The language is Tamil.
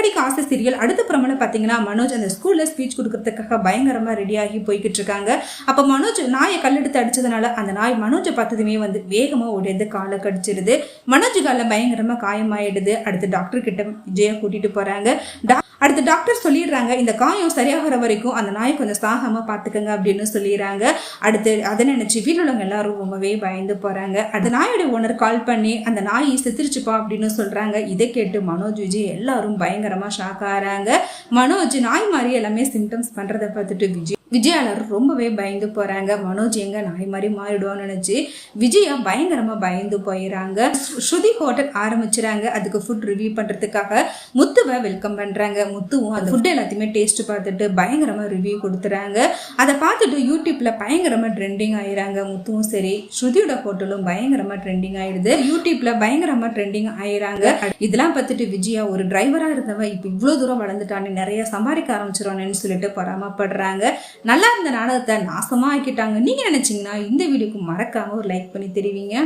சிறகடிக்கு ஆசை சீரியல் அடுத்த புறமெல்லாம் பார்த்தீங்கன்னா மனோஜ் அந்த ஸ்கூல்ல ஸ்பீச் கொடுக்கறதுக்காக பயங்கரமா ரெடியாகி போய்கிட்டு இருக்காங்க அப்போ மனோஜ் நாயை கல்லெடுத்து அடிச்சதுனால அந்த நாய் மனோஜை பார்த்ததுமே வந்து வேகமா உடைந்து காலை கடிச்சிருது. மனோஜ் காலில் பயங்கரமா காயமாயிடுது. அடுத்து டாக்டர் கிட்ட விஜயா கூட்டிட்டு போறாங்க. டாக்டர் அடுத்து டாக்டர் சொல்லிடுறாங்க இந்த காயம் சரியாகிற வரைக்கும் அந்த நாயை கொஞ்சம் சாகாமல் பாத்துக்கங்க அப்படின்னு சொல்லிடுறாங்க. அடுத்து அதை நினச்சி வீட்டில் உள்ளவங்க எல்லாரும் ரொம்பவே பயந்து போகிறாங்க அந்த நாயோட ஓனர் கால் பண்ணி அந்த நாயை செத்துருச்சுப்பா அப்படின்னு சொல்கிறாங்க இதை கேட்டு மனோஜ் விஜய் எல்லாரும் பயங்கரமாக ஷாக் ஆகிறாங்க. மனோஜ் நாய் மாதிரி எல்லாமே சிம்டம்ஸ் பண்ணுறதை பார்த்துட்டு விஜய் விஜயாளர் ரொம்பவே பயந்து போறாங்க. மனோஜ் எங்க நாய் மாதிரி மாறிடுவான்னு நினைச்சு விஜயா பயங்கரமா பயந்து போயிடுறாங்க ஸ்ருதி ஹோட்டல் ஆரம்பிச்சுறாங்க. அதுக்கு ஃபுட் ரிவ்யூ பண்றதுக்காக முத்துவை வெல்கம் பண்றாங்க. முத்துவும் அந்த ஃபுட் எல்லாத்தையுமே டேஸ்ட் பார்த்துட்டு பயங்கரமா ரிவ்யூ கொடுத்துறாங்க. அதை பார்த்துட்டு யூடியூப்ல பயங்கரமா ட்ரெண்டிங் ஆயிறாங்க. முத்துவும் சரி ஸ்ருதியோட ஹோட்டலும் பயங்கரமா ட்ரெண்டிங் ஆயிடுது. யூடியூப்ல பயங்கரமா ட்ரெண்டிங் ஆயிறாங்க. இதெல்லாம் பார்த்துட்டு விஜயா ஒரு டிரைவரா இருந்தவன் இப்போ இவ்வளோ தூரம் வளர்ந்துட்டான்னு நிறைய சம்பாதிக்க ஆரம்பிச்சிருவானேன்னு சொல்லிட்டு பொறாமப்படுறாங்க. நல்லா இருந்த நாடகத்தை நாசமா ஆக்கிட்டாங்க. நீங்கள் நினச்சிங்கன்னா இந்த வீடியோக்கு மறக்காமல் ஒரு லைக் பண்ணி தெரிவிங்க.